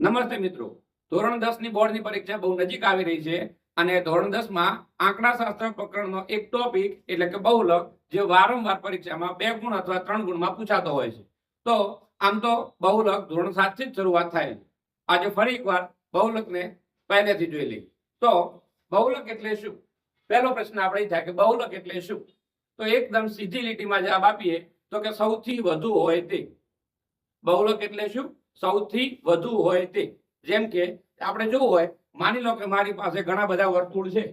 નમસ્તે મિત્રો. ધોરણ દસની બોર્ડની પરીક્ષા બહુ નજીક આવી રહી છે અને ધોરણ દસમાં આંકડાશાસ્ત્ર પ્રકરણનો એક ટોપિક એટલે કે બહુલક જે વારંવાર પરીક્ષામાં બે ગુણ અથવા ત્રણ ગુણમાં પૂછાતો હોય છે. તો આમ તો બહુલક ધોરણ સાતથી જ શરૂઆત થાય છે. આજે ફરી એકવાર બહુલકને પહેલેથી જોઈ લઈએ. તો બહુલક એટલે શું? પહેલો પ્રશ્ન આપણે થાય કે બહુલક એટલે શું? તો એકદમ સીધી લીટીમાં જવાબ આપીએ તો કે સૌથી વધુ હોય તે. બહુલક એટલે શું? સૌથી વધુ હોય તે. જેમ કે, આપણે જોવું હોય, માની લો કે મારી પાસે ઘણા બધા વર્તુળ છે.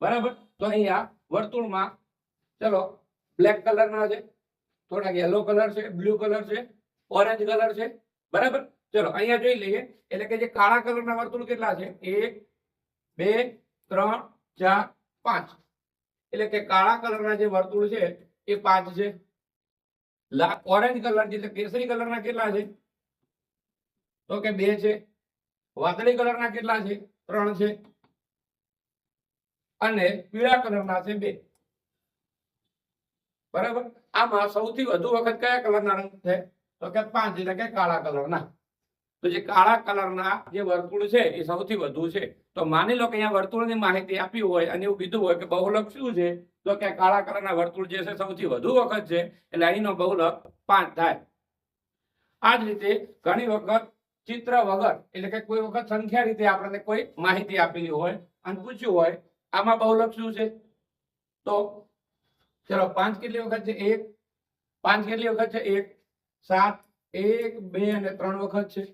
બરાબર? તો અહીંયા વર્તુળમાં, ચલો બ્લેક કલરના છે, થોડાક યલો કલર છે બ્લુ કલર છે ઓરેન્જ કલર છે. બરાબર? ચલો, અહીંયા જોઈ લઈએ. એટલે કે જે કાળા કલરના વર્તુળ કેટલા છે? એક, બે, ત્રણ, ચાર, પાંચ. એટલે કે કાળા કલરના જે વર્તુળ છે, એ પાંચ છે. ઓરેન્જ કલર એટલે કેસરી કલરના કેટલા છે? તો કે બે છે? વાદળી કલરના કેટલા છે? ત્રણ છે. અને પીળા કલરના છે બે. બરાબર? આમાં સૌથી વધુ વખત કયા કલરના રંગ છે? તો કે પાંચ, એટલે કે કાળા કલરના. તો જે કાળા કલરના જે વર્તુળ છે, એ સૌથી વધુ છે. તો માની લો કે અહીંયા વર્તુળની માહિતી આપી હોય અને એવું કીધું હોય કે બહુલક શું છે? તો કે કાળા કલરના વર્તુળ જે છે, સૌથી વધુ વખત છે. એટલે અહીંનો બહુલક પાંચ થાય. આ જ રીતે ઘણી વખત ચિત્ર વગર, એટલે કે કોઈ વખત સંખ્યા રીતે આપણને કોઈ માહિતી આપેલી હોય અને પૂછ્યું હોય, આમાં બહુલક શું છે? તો, ચલો, પાંચ કેટલી વખત છે? એક. પાંચ કેટલી વખત છે? એક. સાત. એક, બે અને ત્રણ વખત છે.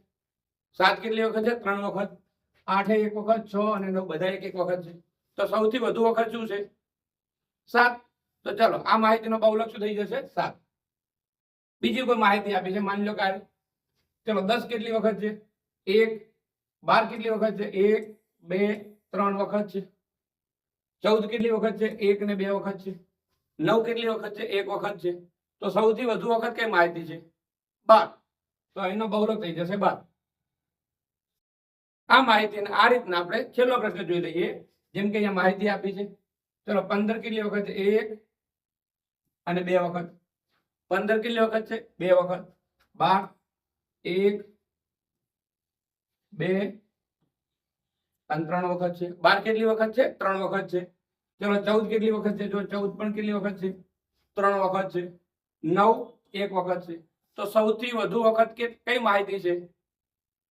સાત કેટલી વખત છે? ત્રણ વખત. આઠે એક વખત, છ અને નવ, બધા એક એક વખત છે. તો સૌથી વધુ વખત શું છે? સાત. તો ચલો, આ માહિતીનો બહુલક શું થઈ જશે? સાત. બીજી કોઈ માહિતી આપી છે? માની લો કે ચલો, દસ કેટલી વખત છે? એક, બાર કેટલી વખત છે? એક, બે, ત્રણ વખત છે. ચૌદ કેટલી વખત છે? એક ને બે વખત છે. નવ કેટલી વખત છે? એક વખત છે. તો સૌથી વધુ વખત કઈ માહિતી છે? બાર. તો અહીંનો બહુલક થઈ જશે બાર. આ માહિતીને આ રીતના આપણે છેલ્લો પ્રશ્ન જોઈ લઈએ. જેમ કે અહીંયા માહિતી આપી છે. ચલો, પંદર કેટલી વખત છે? એક અને બે વખત. પંદર કેટલી વખત છે? બે વખત. બાર. એક, બે, અને ત્રણ વખત છે. બાર કેટલી વખત છે? ત્રણ વખત છે. ચલો ચૌદ કેટલી વખત છે? જો ચૌદ પણ કેટલી વખત છે? ત્રણ વખત છે. નવ એક વખત છે. તો સૌથી વધુ વખત કે કઈ માહિતી છે?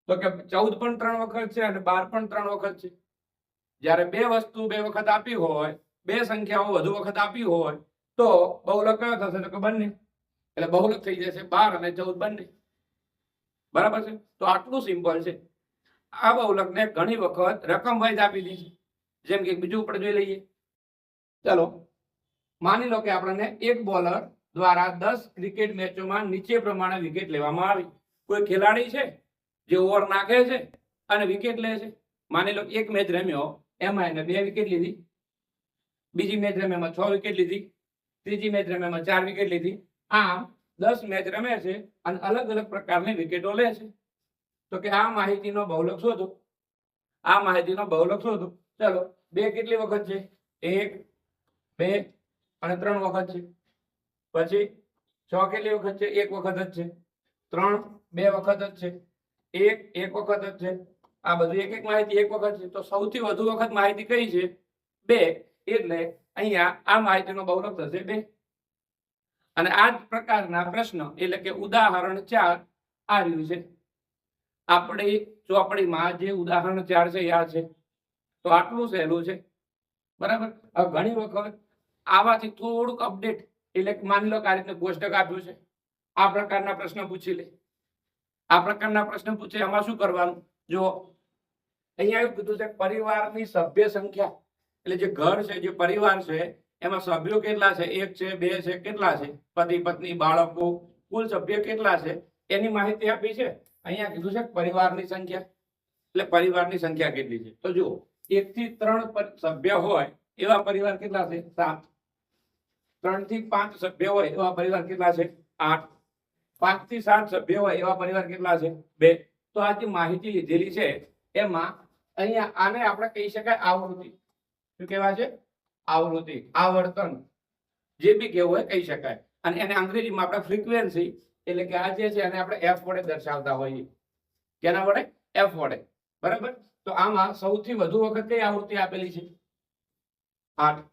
તો કે ચૌદ પણ ત્રણ વખત છે અને બાર પણ ત્રણ વખત છે. જ્યારે બે વસ્તુ બે વખત આપી હોય, બે સંખ્યાઓ વધુ વખત આપી હોય, તો બહુલક કયો થશે? તો કે બંને. એટલે બહુલક થઈ જશે બાર અને ચૌદ બંને. બરાબર છે? તો આટલું સિમ્પલ છે. આ બહુલકને ઘણી વખત રકમ વાઇઝ આપી દીધી જેમ કે બીજું આપણે જોઈ લઈએ. ચલો, માની લો કે આપણને એક બોલર દ્વારા દસ ક્રિકેટ મેચોમાં નીચે પ્રમાણે વિકેટ લેવામાં આવી. કોઈ ખેલાડી છે જે ઓવર નાખે છે અને વિકેટ લે છે? માની લો એક મેચ રમ્યો, એમાં એને બે વિકેટ લીધી. બીજી મેચ રમ્યામાં છ વિકેટ લીધી. ત્રીજી મેચ રમ્યામાં ચાર વિકેટ લીધી. આમ દસ મેચ રમે છે અને અલગ અલગ પ્રકારની વિકેટો લે છે. તો કે આ માહિતીનો બહુલક શોધો. આ માહિતીનો બહુલક શોધો. ચલો, બે કેટલી વખત છે? એક, બે અને ત્રણ વખત છે. પછી છ કેટલી વખત છે? એક વખત જ છે. ત્રણ, બે વખત જ છે. એક એક વખત જ છે. આ બધું એક એક માહિતી એક વખત છે. તો સૌથી વધુ વખત માહિતી કઈ છે? બે. એટલે અહીંયા આ માહિતીનો બહુલક થશે બે. અને આ જ પ્રકારના પ્રશ્ન, એટલે કે ઉદાહરણ ચાર આ રહ્યું છે. આપણી ચોપડીમાં જે ઉદાહરણ ચાર છે યા છે, તો આટલું સહેલું છે. બરાબર? ઘણી વખત આવાથી થોડુંક અપડેટ એટલે માની લો કે આ રીતે કોષ્ટક આપ્યું છે. આ પ્રકારના પ્રશ્ન પૂછી લે. આ પ્રકારના પ્રશ્ન પૂછે એમાં શું કરવાનું? જો અહીંયા એવું કીધું છે પરિવારની સભ્ય સંખ્યા, એટલે જે ઘર છે, જે પરિવાર છે એમાં સભ્યો કેટલા છે? એક છે, બે છે, કેટલા છે? પતિ, પત્ની, બાળકો, કુલ સભ્ય કેટલા છે? એની માહિતી આપી છે? અહીંયા કીધું છે પરિવારની સંખ્યા. એટલે પરિવારની સંખ્યા કેટલી છે? તો જુઓ, એક થી ત્રણ સભ્ય હોય, એવા પરિવાર કેટલા છે? સાત. ત્રણથી પાંચ સભ્ય હોય, એવા પરિવાર કેટલા છે? આઠ. પાંચથી સાત સભ્ય હોય, એવા પરિવાર કેટલા છે? બે. તો આ જે માહિતી લીધેલી છે, એમાં અહીંયા આને આપણે કહી શકાય આવૃત્તિ. શું કહેવાય છે? આવૃત્તિ, આવર્તન, જે બી કહેવું હોય કહી શકાય. અને એને અંગ્રેજીમાં આપણે ફ્રીક્વન્સી એટલે કે આ જે છે એને આપણે એફ વડે દર્શાવતા હોઈએ. કેના વડે? એફ વડે. બરાબર? તો આમાં સૌથી વધુ વખત કઈ આવૃત્તિ આપેલી છે? આઠ.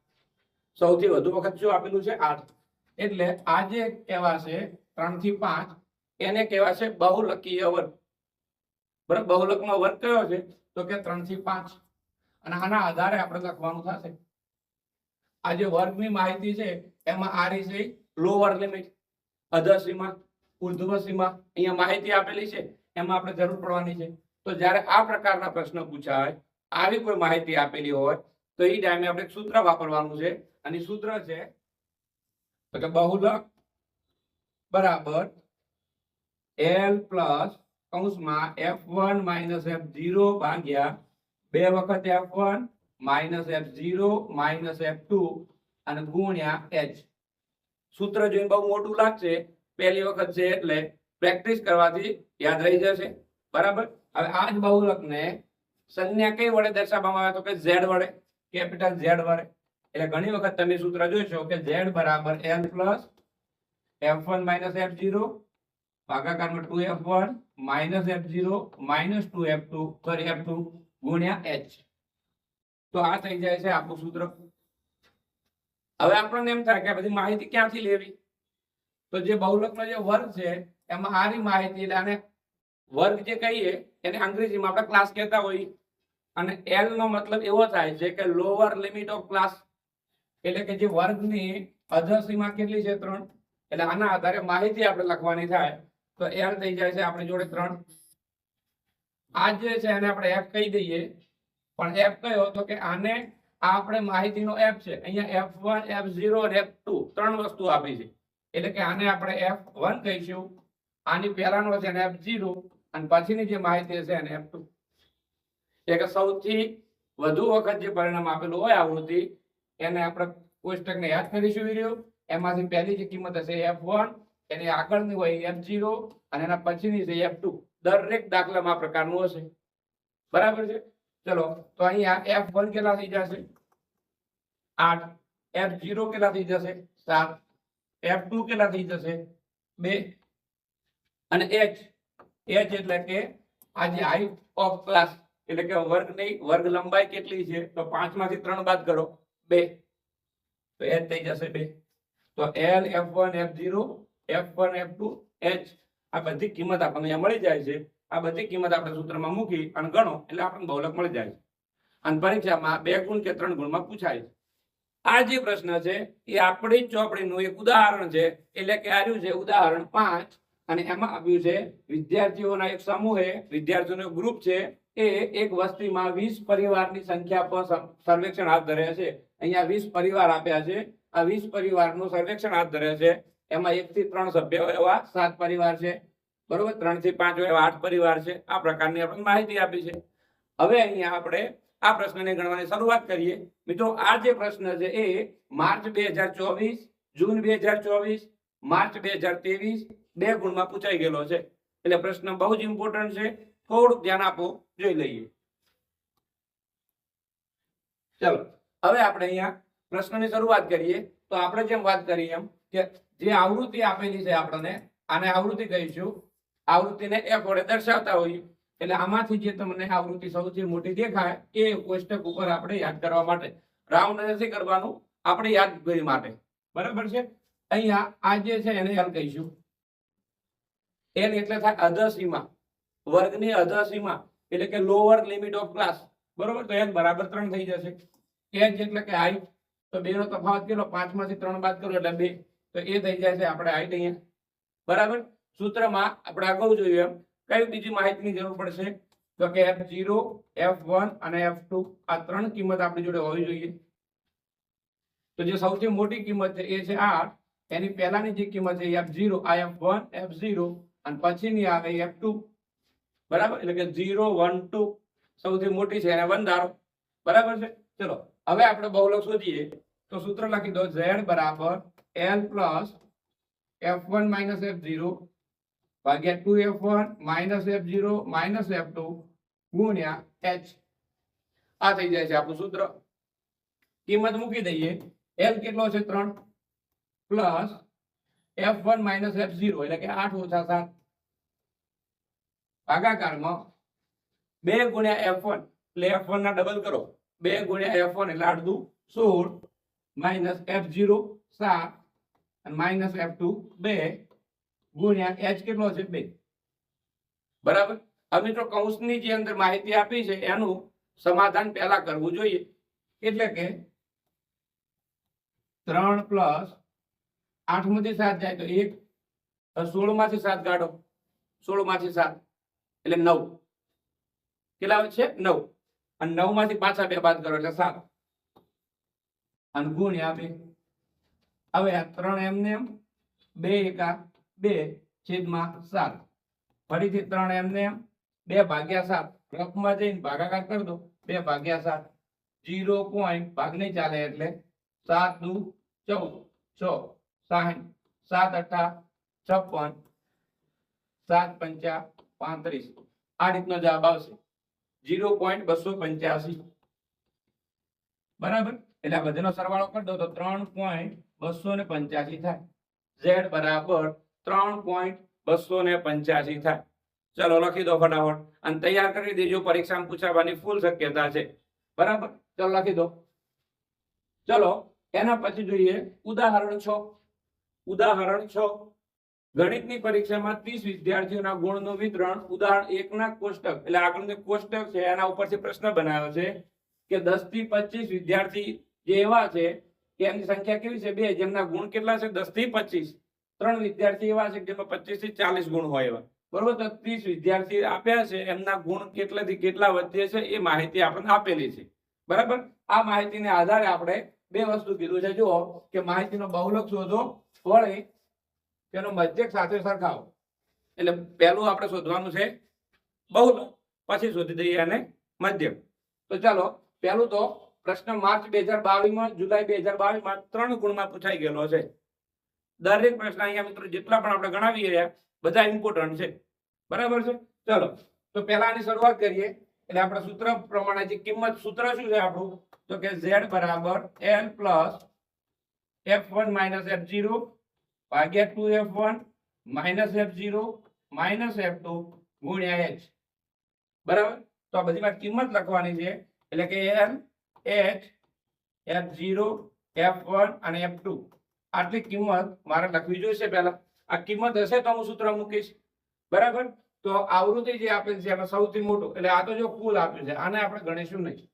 સૌથી વધુ વખત શું આપેલું છે? આઠ. એટલે આ જે કહેવાશે ત્રણથી પાંચ, એને કહેવાશે બહુલકીય વર્ગ. બરાબર? બહુલકનો વર્ગ કયો છે? તો કે ત્રણથી પાંચ. અને આના આધારે આપણે લખવાનું થશે. આ જે વર્ગની માહિતી છે, એમાં આ રીતે લોઅર લિમિટ અધર સીમા, ઉર્ધ્વ સીમા, અહીંયા માહિતી આપેલી છે, એમાં આપણે જરૂર પડવાની છે. તો જ્યારે આ પ્રકારના પ્રશ્ન પૂછાય, આવી કોઈ માહિતી આપેલી હોય, તો એ ટાઈમે આપણે સૂત્ર વાપરવાનું છે. અને સૂત્ર છે, તો કે બહુલક બરાબર એલ પ્લસ કૌંસમાં F one minus F zero ભાગ્યા બે વખત F one minus F zero minus F two અને ગુણ્યા એચ. સૂત્ર જોઈને બહુ મોટું લાગશે. પહેલી વખત છે એટલે પ્રેક્ટિસ કરવાથી યાદ રહી જશે. બરાબર? હવે આ જ બહુલકને સંજ્ઞા કઈ વડે દર્શાવવામાં આવે? તો કે ઝેડ વડે. કેપિટલ ઝેડ વડે. એટલે ઘણી વખત તમે સૂત્ર જોઈશો કે ઝેડ બરાબર L plus F one minus F zero, ભાગાકારમાં two F one minus F zero minus two F two, sorry, F two ગુણ્યા એચ. તો આ થઈ જાય છે આપણું સૂત્ર. હવે આપણને એમ થાય કે બધી માહિતી ક્યાંથી લેવી? તો જે બહુલકનો જે વર્ગ છે, એમાં સારી માહિતી એટલે વર્ગ જે કહીએ, એને અંગ્રેજીમાં આપણે ક્લાસ કહેતા હોઈએ. અને એલ નો મતલબ એવો થાય છે કે લોઅર લિમિટ ઓફ ક્લાસ એટલે કે જે વર્ગની અધર સીમા કેટલી છે? ત્રણ. એટલે આના આધારે માહિતી આપણે લખવાની થાય. તો એલ થઈ જાય છે આપણી જોડે ત્રણ. આ જે છે એને આપણે એફ કહી દઈએ. પણ એફ કયો તો કે આને આ આપણે માહિતીનો એફ છે, અહીંયા એફ વન એફ ઝીરો અને એફ ટુ ત્રણ વસ્તુ આપી છે. એટલે કે આને આપણે એફ વન કહીશું, આની પહેલાનો છે એફ ઝીરો અને પછીની જે માહિતી છે એને એફ ટુ એટલે સૌથી વધુ વખત જે પરિણામ આપેલું હોય આવૃત્તિ, એને આપણે કોષ્ટકને યાદ કરીશું વીડિયો? એમાંથી પહેલી જે કિંમત હશે એફ વન એની આગળની હોય એફ ઝીરો અને એના પછીની છે એફ ટુ દરેક દાખલામાં આ પ્રકારનું હશે. બરાબર છે? ચલો, તો અહીંયા એફ વન કેટલા થઈ જશે? આઠ. એફ ઝીરો કેટલા થઈ જશે? સાત. એફ ટુ કેટલા થઈ જશે? બે. અને એચ એચ એટલે કે આ જે હાઈટ ઓફ ક્લાસ એટલે કે વર્ગ નહીં, વર્ગ લંબાઈ કેટલી છે? તો પાંચમાંથી ત્રણ બાદ કરો. બે. તો એચ થઈ જશે બે. તો L F one F zero F one F two H આ બધી કિંમત આપણને મળી જાય છે. આ બધી કિંમત આપણે સૂત્રમાં મૂકી અને ગણો, એટલે આપણને બહુલક મળી જાય અને પરીક્ષામાં બે ગુણ કે ત્રણ ગુણમાં પૂછાય આ જે પ્રશ્ન છે, એ આપણી ચોપડીનું એક ઉદાહરણ છે, એટલે કે આવ્યું છે ઉદાહરણ પાંચ, અને એમાં આવ્યું છે, વિદ્યાર્થીઓના એક સમૂહે, વિદ્યાર્થીઓનો ગ્રુપ છે, એ એક વસ્તીમાં વીસ પરિવારની સંખ્યા પર સર્વેક્ષણ હાથ ધરે છે. અહીંયા વીસ પરિવાર આપ્યા છે. આ વીસ પરિવારનું સર્વેક્ષણ હાથ ધરે છે. એમાં એક થી ત્રણ સભ્ય એવા સાત પરિવાર છે. બરોબર? ત્રણથી પાંચ હોય આઠ પરિવાર છે. આ પ્રકારની આપણે માહિતી આપી છે. હવે અહીંયા આપણે આ પ્રશ્નને ગણવાની શરૂઆત કરીએ. મિત્રો, આ જે પ્રશ્ન છે એ માર્ચ બે જૂન બે માર્ચ બે બે ગુણમાં પૂછાઈ ગયેલો છે. એટલે પ્રશ્ન બહુ જ ઇમ્પોર્ટન્ટ છે. થોડુંક ધ્યાન આપો, જોઈ લઈએ. ચલો, હવે આપણે અહીંયા પ્રશ્નની શરૂઆત કરીએ. તો આપણે જેમ વાત કરી એમ કે જે આવૃત્તિ આપેલી છે આપણને, આને આવૃત્તિ કહીશું. આવૃત્તિને એફ વડે દર્શાવતા હોઈએ. એટલે આમાંથી જે તમને આવૃત્તિ સૌથી મોટી દેખાય, એ કોષ્ટક ઉપર આપણે યાદ કરવા માટે રાઉન્ડ નથી કરવાનું, આપણે યાદગીરી માટે. બરાબર છે? અહીંયા આ જે છે, એને એલ કહીશું એલ એટલે થાય અધર સીમા વર્ગની અધસીમા, એટલે કે લોઅર લિમિટ ઓફ ક્લાસ બરોબર? તો એલ બરાબર ત્રણ થઈ જશે. એચ એટલે કે હાઈટ તો બે નો તફાવત કેટલો? પાંચમાંથી ત્રણ બાદ કરો એટલે બે. તો એ થઈ જાય છે આપણે હાઈટ અહીંયા. બરાબર? સૂત્રમાં આપણે અગાઉ જોયું એમ, કઈ બીજી માહિતીની જરૂર પડશે? તો કે એફ ઝીરો એફ વન અને એફ ટુ આ ત્રણ કિંમત આપણી જોડે હોવી જોઈએ. તો જે સૌથી મોટી કિંમત છે, એ છે આઠ. એની પહેલાની જે કિંમત છે એફ ઝીરો આ એફ વન એફ ઝીરો અને પછીની આવે એફ ટુ બરાબર? એટલે કે ઝીરો વન ટુ સૌથી મોટી છે, એને વન ધારો બરાબર છે? ચલો, હવે આપણે બહુલક શોધીએ. તો સૂત્ર લખી દો ઝેડ બરાબર L plus F one minus F zero ભાગ્યા two F one minus F zero minus F two ગુણ્યા એચ. આ થઈ જાય છે આપણું સૂત્ર. કિંમત મૂકી દઈએ. એલ કેટલો છે? ત્રણ. Plus F one minus F zero, એટલે કે આઠ ઓછા સાત. ભાગાકારમાં બે ગુણ્યા એફ વન, એટલે એફ વન ના ડબલ કરો. બે ગુણ્યા એફ વન, એટલે અડધું સોળ, માઇનસ એફ ઝીરો સાત, અને માઇનસ એફ ટુ બે. ગુણ્યા એચ કેટલો છે? બે. બરાબર? અમે મિત્રો કૌંસની જે અંદર માહિતી આપી છે, એનું સમાધાન પહેલા કરવું જોઈએ. એટલે કે ત્રણ પ્લસ આઠમાંથી સાત જાય તો એક. સોળમાંથી સાત કાઢો. સોળમાંથી સાત. એટલે નવ. કેટલા છે? નવ. અને નવમાંથી પાછા બે બાદ કરો એટલે સાત. અને ગુણ્યા બે. હવે આ ત્રણ એમને એમ? બે એકા બે છેદમાં ત્રણ બે ભાગ્યા સાત. જઈને ભાગાકાર કરી દો. બે ભાગ્યા સાત. જીરો પોઈન્ટ ભાગ નહીં ચાલે એટલે સાત દુ ચૌદ. છ. સાહીઠ. સાત અઠા છપ્પન. સાત પંચા પાંત્રીસ. આ રીતનો જવાબ આવશે. જીરો પોઈન્ટ બસો પંચ્યાસી. બરાબર? એટલે આ બધાનો સરવાળો કરી દો તો ત્રણ પોઈન્ટ બસો ને પંચ્યાસી થાય. ઝેડ બરાબર ત્રણ પોઈન્ટ બસો ને પંચ્યાસી થાય. ચલો લખી દો ફટાફટ. અને તૈયાર કરી દેજો, પરીક્ષામાં પૂછાવાની ફૂલ શક્યતા છે. બરાબર? ચલો લખી દો. ચલો, એના પછી જોઈએ, ઉદાહરણ છ. ઉદાહરણ છ. ગણિતની પરીક્ષામાં ત્રીસ વિદ્યાર્થીઓના ગુણનું વિતરણ, ઉદાહરણ એકના કોષ્ટક, એટલે આગળનું કોષ્ટક છે, એના ઉપરથી પ્રશ્ન બનાવ્યો છે, કે દસથી પચીસ વિદ્યાર્થી જે એવા છે, કે એમની સંખ્યા કેવી છે? બે, જેમના ગુણ કેટલા છે? દસથી પચીસ. ત્રણ વિદ્યાર્થી એવા છે જેમાં પચીસથી ચાલીસ ગુણ હોય એવા. બરોબર? તો ત્રીસ વિદ્યાર્થી આપ્યા છે, એમના ગુણ કેટલાથી કેટલા વધે છે એ માહિતી આપણને આપેલી છે. બરાબર? આ માહિતીને આધારે આપણે બે વસ્તુ કીધું છે. જુઓ કે માહિતીનો બહુલક શોધો, વળી તેનો મધ્યક સાથે સરખાવો. એટલે પહેલું આપણે શોધવાનું છે બહુલક, પછી શોધી દઈએ અને મધ્યક. તો ચાલો, પહેલું તો પ્રશ્ન માર્ચ બે હજાર બાવીસમાં, જુલાઈ બે હજાર બાવીસમાં ત્રણ ગુણમાં પૂછાઈ ગયેલો છે. દરેક પ્રશ્ન અહીંયા મિત્રો જેટલા પણ આપણે ગણાવી રહ્યા, બધા ઇમ્પોર્ટન્ટ છે. બરાબર છે? ચલો, તો પહેલા આની શરૂઆત કરીએ. એટલે આપણે સૂત્ર પ્રમાણે જે કિંમત સૂત્ર શું છે આપણું? તો કે ઝેડ બરાબર L plus F one minus F zero ભાગ્યા two F one minus F zero minus F ગુણ્યા એચ બરાબર? તો આ બધી વાત કિંમત લખવાની છે. એટલે કે L H F zero F one અને એફ આટલી કિંમત મારે લખવી જોઈશે પહેલા. આ કિંમત હશે તો હું સૂત્ર મૂકીશ. બરાબર? તો આવૃત્તિ જે આપેલ છે એમાં સૌથી મોટું, એટલે આ તો જો કુલ આપ્યું છે, આને આપણે ગણીશું નહીં.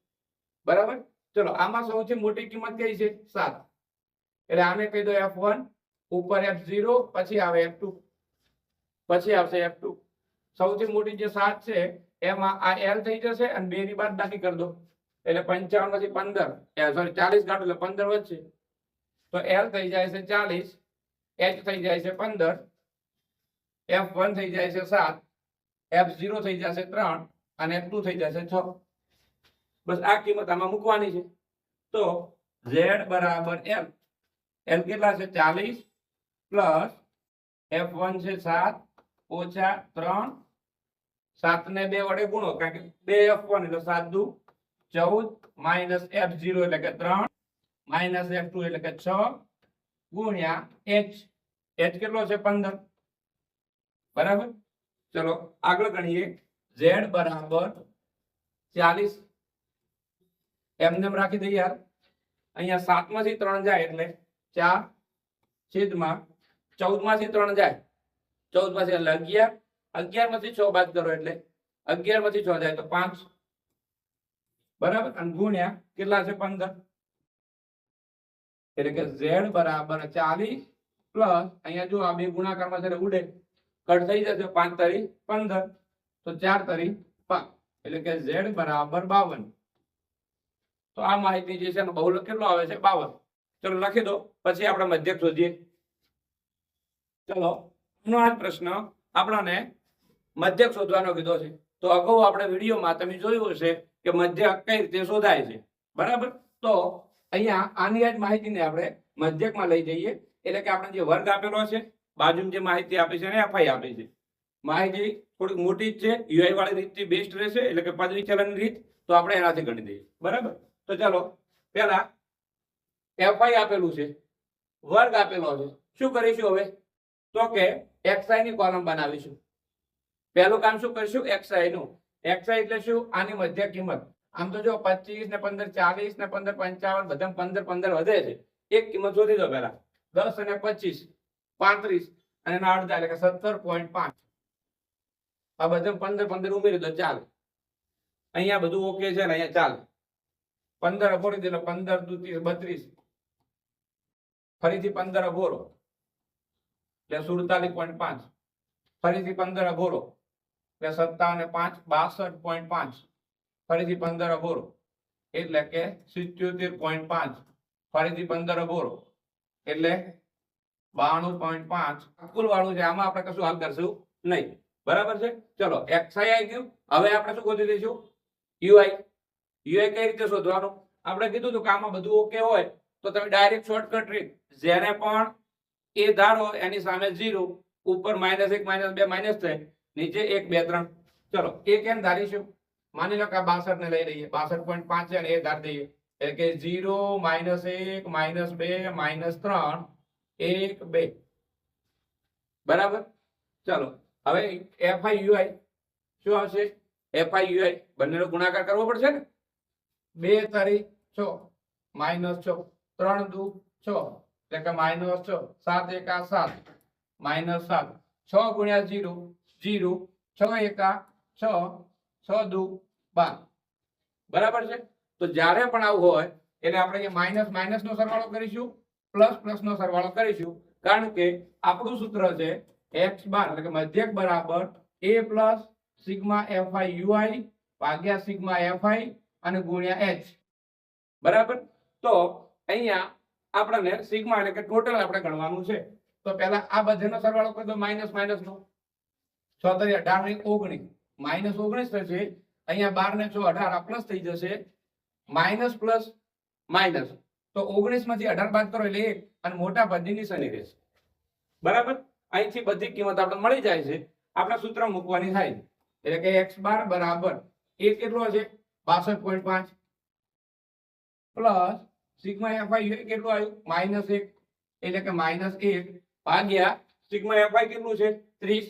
બરાબર? ચલો, આમાં સૌથી મોટી કિંમત કઈ છે? સાત. એટલે આને કહી દો એફ વન ઉપર એફ ઝીરો પછી આવે એફ પછી આવશે એફ સૌથી મોટી જે સાત છે, એમાં આ એલ થઈ જશે અને બે ની બાદ બાકી કરી દો. એટલે પંચાવનમાંથી પંદર. સોરી ચાલીસ કાઢો એટલે પંદર વધશે. તો એલ થઈ જાય છે ચાલીસ એચ થઈ જાય છે પંદર એફ વન થઈ જાય છે સાત એફ ઝીરો થઈ જશે ત્રણ અને એફ ટુ થઈ જશે છ. બસ આ કિંમત આમાં મૂકવાની છે. તો ઝેડ બરાબર એલ એલ કેટલા છે? ચાલીસ પ્લસ એફ વન છે સાત, ઓછા ત્રણ. સાત ને બે વડે ગુણો, કારણ કે બે એફ વન એટલે સાત દુ ચૌદ, માઇનસ એફ ઝીરો એટલે કે ત્રણ. માઇનસ એફ ટુ એટલે કે છ ગુણ્યા એચ. એચ કેટલો છે? પંદર. બરાબર? ચલો, આગળ ગણીએ. ઝેડ બરાબર ચાલીસ. એમને રાખી દઈએ અહીંયા સાતમાંથી ત્રણ જાય એટલે ચાર છેદમાં ચૌદમાંથી ત્રણ જાય. ચૌદમાંથી એટલે અગિયાર. અગિયારમાંથી છ બાદ કરો એટલે અગિયારમાંથી છ જાય તો પાંચ. બરાબર? અને ગુણ્યા કેટલા છે? પંદર. એટલે કે ઝેડ બરાબર ચાલીસ પ્લસ, અહીંયા જો આ બે ગુણાકારમાં જ્યારે ઉડે. કટ થઈ જશે પાંચ તરી પંદર. તો ચાર તરી પાંચ. એટલે કે ઝેડ બરાબર બાવન. તો આ માહિતી જે છે બહુલક કેટલો આવે છે? બાવન. ચલો લખી દો, પછી આપણે મધ્યક શોધીએ. ચલો આ પ્રશ્ન આપણાને મધ્યક શોધવાનો કીધો છે. તો અગાઉ આપણે વિડીયોમાં તમે જોયું હશે કે મધ્યક કઈ રીતે શોધાય છે. બરાબર? તો અહીંયા આની જ માહિતીને આપણે મધ્યકમાં લઈ જઈએ. એટલે કે આપણે જે વર્ગ આપેલો છે બાજુમાં જે માહિતી આપી છે ને એફઆઈ આપી છે. માહિતી થોડીક મોટી જ છે, યુઆઈ વાળી રીતથી બેસ્ટ રહેશે, એટલે કે પદવી વિચલનની રીત, તો આપણે એનાથી ગણી દઈએ. બરાબર? તો ચાલો, પહેલા એફઆઈ આપેલું છે, વર્ગ આપેલો છે. શું કરીશું હવે? તો કે એક્સઆઈ ની કોલમ બનાવીશું. પહેલું કામ શું કરીશું? એક્સઆઈ નું. એક્સઆઈ એટલે શું? આની મધ્ય કિંમત. આમ તો જો પચીસ ને પંદર, ચાલીસ ને પંદર, પંચાવન બધા પંદર પંદર વધે છે. એક કિંમત શોધી દો પહેલા. દસ અને પચીસ, પાંત્રીસ અને એના અડધા એટલે કે સત્તર પોઈન્ટ પાંચ. આ બધા પંદર પંદર ઉમેરી દો, ચાલે. અહીંયા બધું ઓકે છે ને અહીંયા ચાલે. પંદર અભોરી દેલો પંદર દુ ત્રીસ બત્રીસ. ફરીથી પંદર અભોરો એટલે સુડતાલીસ પોઈન્ટ પાંચ. ફરીથી પંદર અભોરો એટલે સત્તાવન પાંચ, બાસઠ પોઈન્ટ પાંચ. ફરીથી પંદર અભોરો એટલે કે સિત્યોતેર પોઈન્ટ પાંચ. ફરીથી પંદર અભોરો એટલે બાણું પોઈન્ટ પાંચ. કુલ વાળું છે. આમાં આપણે કશું હાલ કરશું નહીં. બરાબર છે? ચલો એક્સઆઈ આવી ગયું. હવે આપણે શું ગોતી દઈશું? યુઆઈ યુઆઈ કઈ રીતે શોધવાનું? આપણે કીધું હતું કે આમાં બધું ઓકે હોય, તો તમે ડાયરેક્ટ શોર્ટકટ રીત જેને પણ એ ધારો, એની સામે ઝીરો ઉપર માઇનસ એક માઇનસ બે માઇનસ થાય. નીચે એક, બે, ત્રણ. ચલો એક એમ ધારીશું? માની લો કે આ બાસઠ ને લઈ લઈએ. બાસઠ પોઈન્ટ પાંચ છે ને એ ધાર દઈએ. એટલે કે ઝીરો માઇનસ એક માઇનસ બે માઇનસ ત્રણ એક બે. બરાબર? ચાલો. હવે એફઆઈ યુઆઈ શું આવશે? એફઆઈ યુઆઈ બંનેનો ગુણાકાર કરવો પડશે ને? બે તારી છ માઇનસ છ ત્રણ દુ છ. એટલે કે માઇનસ છ, સાત એકા સાત. માઇનસ સાત. છ ગુણ્યા ઝીરો જીરો છ એકા છ. છ દુ બાર. બરાબર છે? તો જ્યારે પણ આવું હોય એટલે આપણે માઇનસ માઇનસ નો સરવાળો કરીશું, પ્લસ પ્લસ નો સરવાળો કરીશું. કારણ કે આપણું સૂત્ર છે એક્સ બાર, એટલે કે મધ્યક બરાબર A plus sigma FI UI ભાગ્યા સિગ્મા એફઆઈ અને ગુણ્યા એચ. બરાબર? તો અહીંયા આપણને સિગ્મા એટલે કે ટોટલ આપણે ગણવાનું છે. તો પહેલા આ બધાનો સરવાળો કરી દો માઇનસ માઇનસ નો છ તરી અઢાર ઓગણીસ. માઇનસ ઓગણીસ થશે, અહીંયા બાર ને છ અઢાર, આ પ્લસ થઈ જશે. માઇનસ પ્લસ માઇનસ તો ઓગણીસમાંથી અઢાર બાદ કરો એટલે એક, અને મોટા ભાગની નિશાની રહેશે. બરાબર? અહીંથી બધી કિંમત આપણે મળી જાય છે. આપણે સૂત્ર મૂકવાની થાય એટલે કે એક્સ બાર બરાબર એક કેટલો છે બાસઠ પોઈન્ટ પાંચ. પ્લસ સિગ્મા એફઆઈ કેટલું આવ્યું? માઇનસ એક. એટલે કે માઇનસ એક ભાગ્યા સિગ્મા એફઆઈ કેટલું છે? ત્રીસ.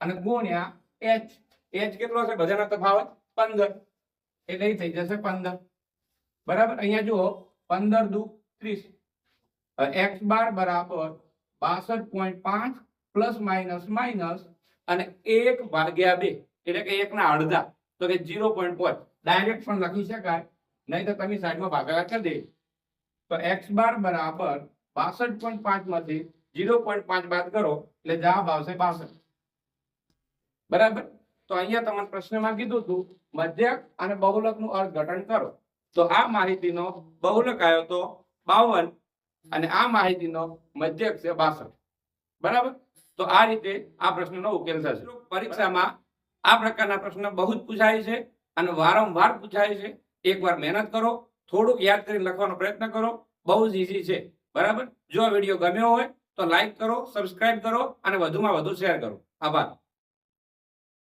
અને ગુણ્યા એચ એચ કેટલો છે? બધાનો તફાવત? પંદર. એટલે એ થઈ જશે પંદર. બરાબર? અહીંયા જુઓ, પંદર દુ ત્રીસ. એક્સ બાર બરાબર બાસઠ પોઈન્ટ પાંચ પ્લસ માઇનસ માઇનસ અને એક ભાગ્યા બે. એટલે કે એકના અડધા. તો કે ઝીરો પોઈન્ટ પાંચ. ડાયરેક્ટ પણ લખી શકાય. નહીં તો તમે સાઈડમાં ભાગાકાર કરી દે તો એક્સ બાર બરાબર બાસઠ પોઈન્ટ પાંચમાંથી ઝીરો પોઈન્ટ પાંચ બાદ કરો, એટલે જવાબ આવશે બાસઠ. બરાબર? તો અહીંયા તમને પ્રશ્નમાં કીધું હતું મધ્યક અને બહુલકનું અર્થઘટન કરો. તો આ માહિતીનો બહુલક આવ્યો તો બાવન અને આ માહિતીનો મધ્યક છે બાસઠ. બરાબર? તો આ રીતે આ પ્રશ્નનો ઉકેલ થશે. પરીક્ષામાં આ પ્રકારના પ્રશ્ન બહુ જ પૂછાય છે અને વારંવાર પૂછાય છે. એકવાર મહેનત કરો થોડુંક યાદ કરીને લખવાનો પ્રયત્ન કરો બહુ જ ઈઝી છે. બરાબર? જો આ વીડિયો ગમ્યો હોય તો લાઈક કરો સબસ્ક્રાઈબ કરો અને વધુમાં વધુ શેર કરો. આભાર.